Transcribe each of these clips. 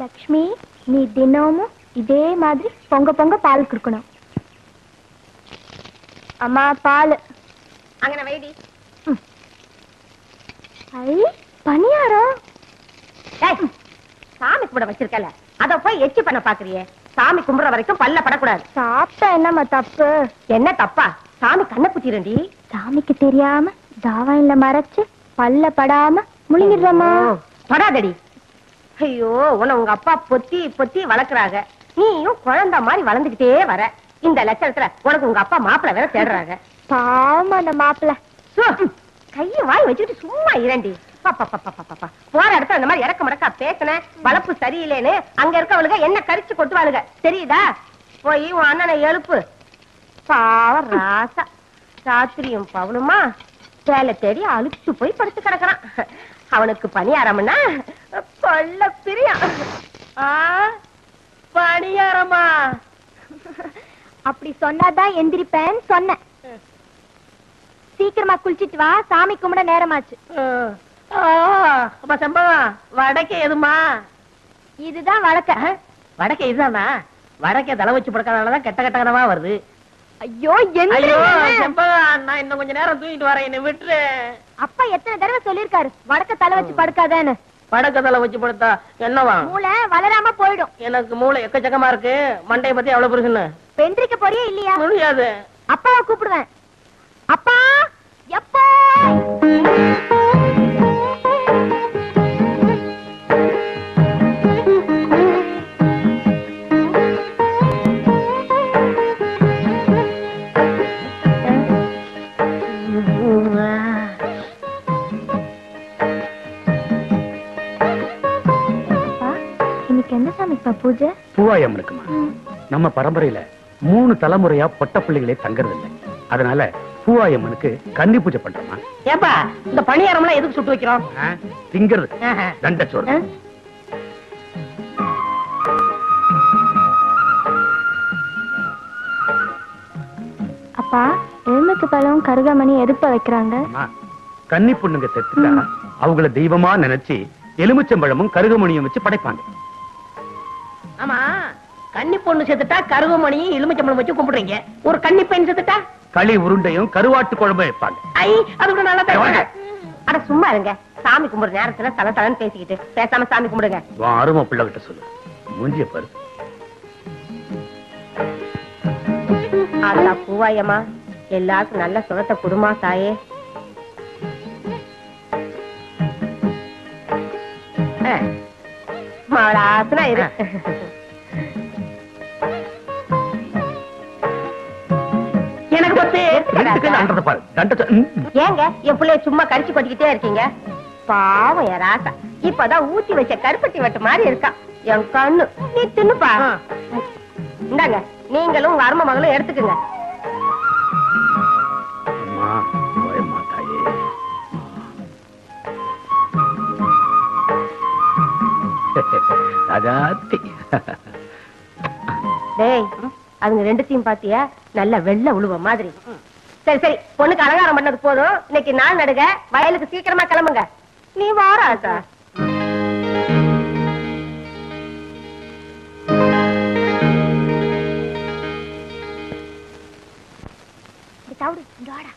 லக்ஷ்மி நீ தினமும் இதே மாதிரி பொங்க பொங்க பால் குடுக்கணும். அம்மா பால். அங்கன வைடி. ஐ பணியாரம். சாமி கும்பிட வச்சிருக்கல. அத போய் எச்சி பண்ண பாக்குறியே. சாமி கும்பிடுற வரைக்கும் பல்ல படக்கூடாது. சாப்பிட்டா என்னம்மா தப்பு? என்ன தப்பா? சாமி கண்ணை குத்திரண்டி சாமிக்கு தெரியாம தாவாயில மறைச்சு பல்ல படாம முழுங்கிடுறமா படாதடி. ஐயோ உன்னை உங்க அப்பா பொத்தி பொத்தி வளர்க்கறாங்க. நீயும் குழந்தை மாதிரி வளர்ந்துகிட்டே வர. இந்த லட்சணத்துல உனக்கு உங்க அப்பா மாப்பிள்ளை வேற தேடுறாங்க. பாவம் அந்த மாப்பிள்ள. கைய வாய் வச்சுட்டு சும்மா இரண்டி போற இடத்துல அந்த மாதிரி இறக்க மடக்கா பேசுன வளர்ப்பு சரியில்லைன்னு அங்க இருக்கவளுக என்ன கரிச்சு கொட்டுவாளுக. தெரியுதா? போய் உன் அண்ணனை எழுப்பு. பாவம் ராசா. ராத்திரியும் பவனுமா வேலை தேடி அழுச்சு போய் படுத்து கிடக்குறான். அவனுக்கு பணியாரம்னா கொல்ல பிரியம் பணியாரமா அப்படி சொன்னாதான் எந்திரிப்பேன்னு சொன்னேன். சீக்கிரமா குளிச்சிட்டு வா சாமி கும்பிட நேரமாச்சு. சம்பவம் வடக்கே எதுமா? இதுதான் வழக்க. வடக்கே இதுதானா? வடக்கே தலை வச்சு படுக்கிறதுனாலதான் கெட்ட கெட்ட கனவா வருது. ஐயோ ஐயோ செம்பகம் நான் இன்னும் கொஞ்ச நேரம் தூங்கிட்டு வரேன். என்ன விட்டுரு. அப்பா எத்தனை தடவை சொல்லிருக்காரு வடக்க தலை வச்சு படுக்காதேன்னு. வடக்க தலை வச்சு படுத்தா என்னவா? மூளை வளராம போயிடும். எனக்கு மூளை எக்கச்சக்கமா இருக்கு. மண்டைய பத்தி அவ்வளவு பெருசுன்னு வெந்திரிக்க போறியா இல்லையா? முடியாது அப்பாவை கூப்பிடுவேன். அப்பா எப்போ? பூஜை? பூவாயம் இருக்குமா? நம்ம பரம்பரையில மூணு தலைமுறையா பொட்ட பிள்ளைகளே தங்கறது இல்லை அதனால பூவாயம்மனுக்கு கன்னி பூஜை பண்றோமா? ஏப்பா இந்த பணியாரம்லாம் எதுக்கு சுட்டு வைக்கிறோம்? திங்கிறது. ஆஹா. தண்டச்சோறு ஆ? அப்பா எலுமிச்சை பழம் கருகாமணி எதுப்ப வைக்கிறாங்க? கன்னி பொண்ணுங்க செத்துட்டா அவங்கள தெய்வமா நினைச்சு எலுமிச்சம்பழமும் கருகமணியும் வச்சு படைப்பாங்க. ஆமா கன்னி பொண்ணு செத்துட்டா கருவமணியும் எலுமிச்சம்பழம் வச்சு கும்பிடுறீங்க. ஒரு கன்னி பெண் செத்துட்டா? களி உருண்டையும் கருவாட்டு குழம்பும் வைப்பாங்க. ஐ அது கூட நல்லா ஏய், வாங்க. அட சும்மா இருங்க. சாமி கும்பிடுற நேரத்துல தல தலன்னு பேசிக்கிட்டு பேசாம சாமி கும்பிடுங்க. உன் அருமை சொல்லு. மூஞ்சிய பாரு. அல்லா பூவாயம்மா எல்லாருக்கும் நல்ல சுகத்தை குடுமா தாயே. மவளாசனா இரு. எனக்கு பத்து. ஏங்க என் பிள்ளைய சும்மா கரிச்சு கொட்டிக்கிட்டே இருக்கீங்க? பாவம் என் ராசா. இப்பதான் ஊத்தி வச்ச கருப்பட்டி வெட்டு மாதிரி இருக்கான் என் கண்ணு. நீ தின்னுப்பா. இந்தாங்க நீங்களும் உங்க அருமை மகளும் எடுத்துக்குங்க. ராஜாத்தி டேய் அதுங்க ரெண்டுத்தையும் பாத்தியா? நல்ல வெள்ளை உழுவ மாதிரி. சரி சரி பொண்ணுக்கு அலங்காரம் பண்ணது போதும். இன்னைக்கு நாள் நடுக வயலுக்கு சீக்கிரமா கிளம்புங்க. நீ வாரா ஆத்தா இந்த தவிடு இந்த வாடா.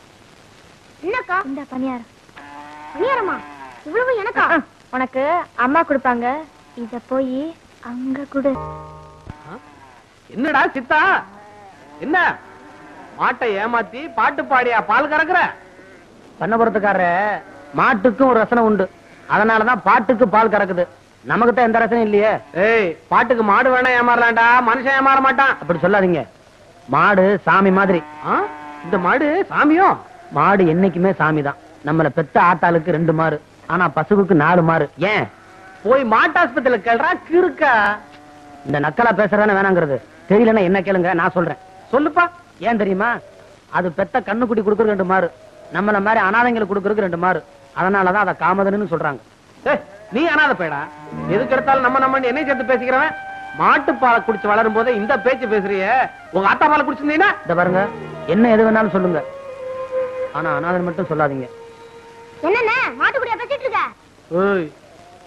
என்னக்கா? இந்த பணியாரம். பணியாரமா? இவ்வளவு எனக்கா? உனக்கு அம்மா கொடுப்பாங்க. இத போய் அங்க கொடு. என்னடா சித்தா? என்ன? மாட்டை ஏமாத்தி பாட்டு பாடியா பால் கறக்குற? பண்ணபுரத்துக்காரர மாட்டுக்கும் ஒரு ரசனை உண்டு. அதனாலதான் பாட்டுக்கு பால் கறக்குது. நமக்கு தான் எந்த ரசனையும் இல்லையே. ஏய் பாட்டுக்கு மாடு வேணா ஏமாறலாம்டா. மனுஷன் ஏமாற மாட்டான். அப்படி சொல்லாதீங்க. மாடு சாமி மாதிரி? இந்த மாடு சாமியும் மாடு என்னைக்குமே சாமி தான் நம்மள பெத்த ஆட்டாளுக்கு ரெண்டு மாறு. ஆனா பசுவுக்கு நாலு மாறு. ஏன்? போய் மாட்டாஸ்பத்திரியில கேள்றா கிறுக்கா. இந்த நக்கலா பேசுறதானே வேணாங்கிறது. தெரியலன்னா என்ன கேளுங்க நான் சொல்றேன். சொல்லுப்பா. ஏன் தெரியுமா? அது பெத்த கண்ணுக்குட்டி கொடுக்கறது ரெண்டு மாறு. நம்மள மாதிரி அனாதைங்களுக்கு கொடுக்கறதுக்கு ரெண்டு மாறு. அதனாலதான் அதை காமதன்னு சொல்றாங்க. நீ அனாத பேடா எதுக்கு எடுத்தாலும் நம்ம நம்ம என்னை சேர்த்து பேசிக்கிறவன்? மாட்டு பாலை குடிச்சு வளரும் போதே இந்த பேச்சு பேசுறியே. உங்க ஆத்தா பாலை குடிச்சிருந்தீங்கன்னா இந்த பாருங்க. என்ன எது வேணாலும் சொல்லுங்க. ஆனா அனாதன் மட்டும் சொல்லாதீங்க. என்னண்ணே மாட்டுக்குடியா பேசிட்டு இருக்க?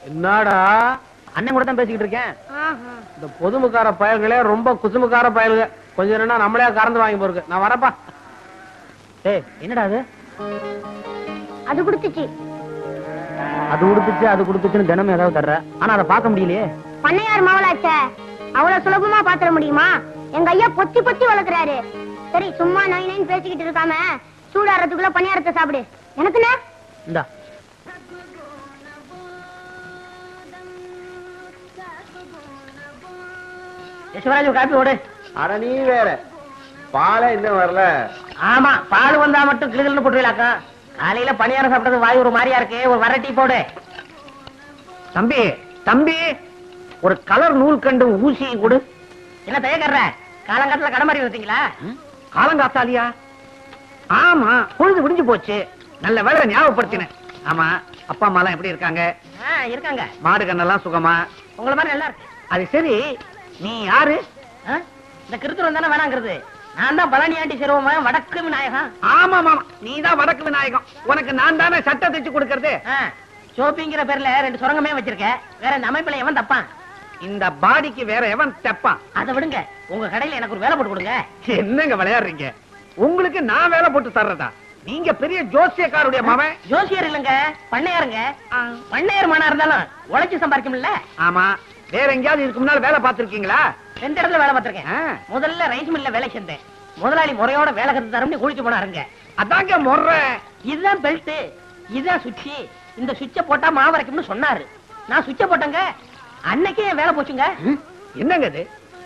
என்னடா? அண்ணன் கூட தான் பேசிக்கிட்டு இருக்கேன். ஆஹா. இந்த பொதுமுக்கார பயல்களே ரொம்ப குசுமுக்கார பயல்க. கொஞ்சம் நேரம்னா நம்மளே கறந்து வாங்கி போருக்கு நான் வரப்பா. டேய் என்னடா அது? அது கொடுத்துச்சு. அது கொடுத்துச்சு அது கொடுத்துச்சுன்னு தினமும் ஏதாவது தர்ற. ஆனா அதை பார்க்க முடியலையே. பண்ணையார் மாவளாச்சே. அவ்வளவு சுலபமா பாத்திர முடியுமா? எங்க ஐயா பொத்தி பொத்தி வளர்க்கறாரு. சரி சும்மா நை நைன்னு பேசிக்கிட்டு இருக்காம சூடாறதுக்குள்ள பணியாரத்தை சாப்பிடு. எனக்குண்ணே இந்தா. யசுவராஜ் காப்பி ஓடு. அட நீ வேற. பாலே இன்னும் வரல. ஆமா பால் வந்தா மட்டும் கிளுகிள்னு போட்டுவிலாக்கா காலையில பணியாரம் சாப்பிட்டது வாய் ஒரு மாதிரியா இருக்கு. ஒரு வர டீ போடு. தம்பி தம்பி ஒரு கலர் நூல் கண்டு ஊசி கொடு. என்ன தயக்கற காலங்காத்துல கடை மாதிரி வந்தீங்களா காலங்காத்தாலியா? ஆமா பொழுது விடிஞ்சு போச்சு. நல்ல வேலை ஞாபகப்படுத்தினேன் ஆமா அப்பா அம்மா எல்லாம் எப்படி இருக்காங்க? இருக்காங்க. மாடு கண்ணெல்லாம் சுகமா? உங்கள மாதிரி நல்லா இருக்கு. அது சரி நீ யாரு? இந்த கிருத்துரம் தானே வேணாங்கிறது. நான் தான் பழனியாண்டி சிறுவமா வடக்கு விநாயகம் ஆமா மாமா நீ தான் வடக்கு விநாயகம். உனக்கு நான் தானே சட்டை தைச்சு கொடுக்கறது? சோப்பிங்கிற பேர்ல ரெண்டு சுரங்கமே வச்சிருக்க. வேற இந்த அமைப்புல எவன் தப்பான்? இந்த பாடிக்கு வேற எவன் தப்பான்? அதை விடுங்க. உங்க கடையில எனக்கு ஒரு வேலை போட்டு கொடுங்க. என்னங்க விளையாடுறீங்க? உங்களுக்கு நான் வேலை போட்டு தர்றதா? நீங்க பெரிய ஜோசியக்காருடைய மவன் ஜோசியர் இல்லங்க பண்ணையாருங்க. பண்ணையார் மனா இருந்தாலும் உழைச்சு சம்பாதிக்கும்ல ஆமா. வேற எங்கேயாவது இதுக்கு முன்னால வேலை பார்த்திருக்கீங்களா? ரெண்டு இடத்துல வேலை பார்த்திருக்கேன்? முதல்ல ரைஸ் மில்ல வேலை செஞ்சேன். முதலாளி முறையோட வேலை கத்து தரம்னு குளிச்சு போனாருங்க அதாங்க முறை இதுதான் பெல்ட் இதுதான் சுவிட்ச் இந்த சுவிட்ச போட்டா மாவரைக்கும்னு சொன்னாரு. நான் சுவிட்ச போட்டேங்க. அன்னைக்கே வேலை போச்சுங்க. என்னங்க இது?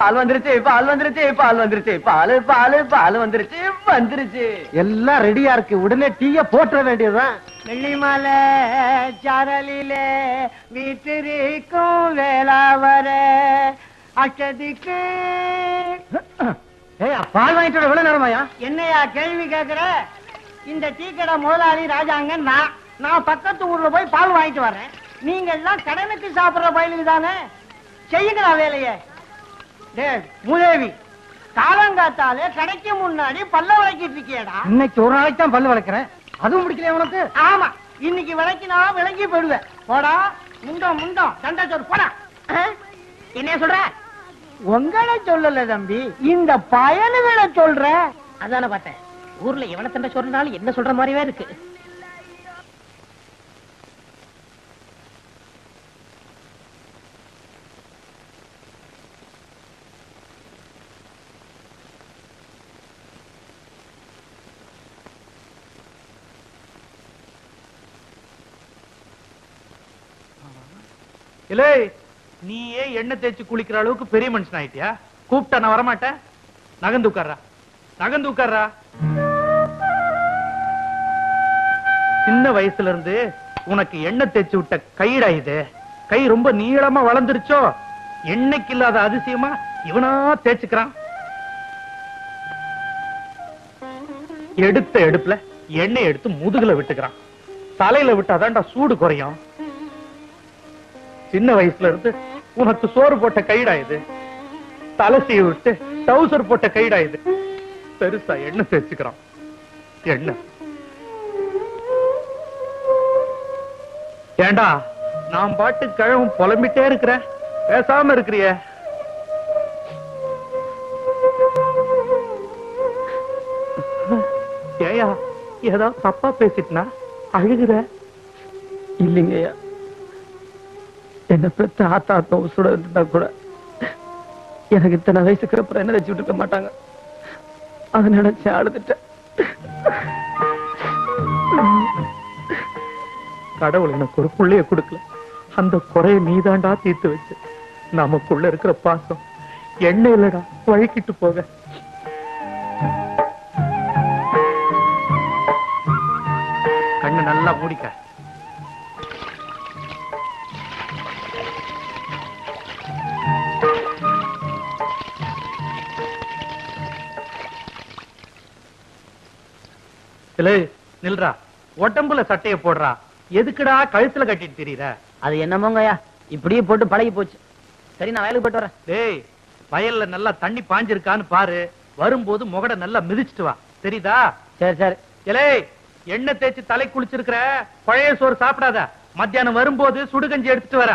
பால் வந்துருச்சு பால் வந்துருச்சு பால் வந்துருச்சு. பால் பால் பால் வந்துருச்சு வந்துருச்சு. எல்லாம் ரெடியா இருக்கு. உடனே டீய போட்டுற வேண்டியதுதான். வெள்ளிமலை சாரலிலே வீட்டிருக்கும் வேளாவர அச்சதிக்கு ஏய் பால் வாங்கிட்டு வர எவ்வளவு நேரமாயா? என்னையா கேள்வி கேக்குற? இந்த டீ கடை முதலாளி ராஜாங்க நான். நான் பக்கத்து ஊர்ல போய் பால் வாங்கிட்டு வர்றேன். நீங்க எல்லாம் கடனுக்கு சாப்பிடுற பயிலுக்கு தானே? செய்யுங்களா வேலையை? மூதேவி காலங்காத்தாலே கடைக்கு முன்னாடி பல்ல விளக்கிட்டு இருக்கியடா. இன்னைக்கு ஒரு நாளைக்கு தான் பல்லு வளர்க்கிறேன். அதுவும் பிடிக்கல உனக்கு? ஆமா இன்னைக்கு விளக்கி நான் விளங்கி போயிடுவேன். போடா முண்டம் முண்டம் சண்டை சோறு போடா. என்ன சொல்ற? உங்களை சொல்லல தம்பி இந்த பயலுகளை சொல்ற. அதான பார்த்தேன். ஊர்ல எவன சண்டை சொல்றாலும் என்ன சொல்ற மாதிரியே இருக்கு. இல்லை நீயே எண்ணெய் தேய்ச்சி குளிக்கிற அளவுக்கு பெரிய மனுஷன் ஆயிட்டியா கூப்பிட்டா நான் வரமாட்டேன். நகந்து உட்கார்றா. நகந்து உட்கார்றா. சின்ன வயசுல இருந்து உனக்கு எண்ணெய் தேய்ச்சி விட்ட கைடா இது. கை ரொம்ப நீளமா வளர்ந்துருச்சோ? எண்ணெய்க்கு இல்லாத அதிசயமா இவனா தேய்ச்சுக்கிறான். எடுத்த எடுப்புல எண்ணெய் எடுத்து முதுகுல விட்டுக்கிறான். தலையில விட்டாதான்டா சூடு குறையும். சின்ன வயசுல இருந்து உனக்கு சோறு போட்ட கைடா இது தலை சீவி விட்டு டவுசர் போட்ட கைடா இது பெருசா எண்ணெய் தேய்ச்சுக்கிறான். எண்ணெய். ஏண்டா நான் பாட்டு கிழவும் புலம்பிட்டே இருக்கிறேன். பேசாம இருக்கிறிய. ஏயா ஏதாவது தப்பா பேசிட்டுனா அழுகுற? இல்லைங்கய்யா. என்ன பெத்த ஆத்தா ஆத்தா உசுட இருந்தா கூட எனக்கு இத்தனை வயசுக்கு அப்புறம் என்ன வச்சு இருக்க மாட்டாங்க? அதை நினைச்சு அழுதுட்டேன். கடவுள் எனக்கு ஒரு புள்ளைய கொடுக்கல. அந்த குறைய நீதாண்டா தீர்த்து வச்சு. நமக்குள்ள இருக்கிற பாசம் எண்ணெய் இல்லடா வழுக்கிட்டு போக. கண்ணு நல்லா மூடிக்க. இல்லை நில்றா. உடம்புல சட்டைய போடுறா. எதுக்குடா கழுத்துல கட்டிட்டு தெரியுற? அது என்னமோங்கய்யா? இப்படியே போட்டு பழகி போச்சு. சரி நான் வயலுக்கு போயிட்டு வரேன். டேய் வயல்ல நல்லா தண்ணி பாஞ்சிருக்கான்னு பாரு. வரும்போது முகட நல்லா மிதிச்சிட்டு வா. தெரியுதா? சரி சரி. எலே எண்ணெய் தேய்ச்சி தலை குளிச்சிருக்கிற பழைய சோறு சாப்பிடாத. மத்தியானம் வரும்போது சுடுகஞ்சி எடுத்துட்டு வர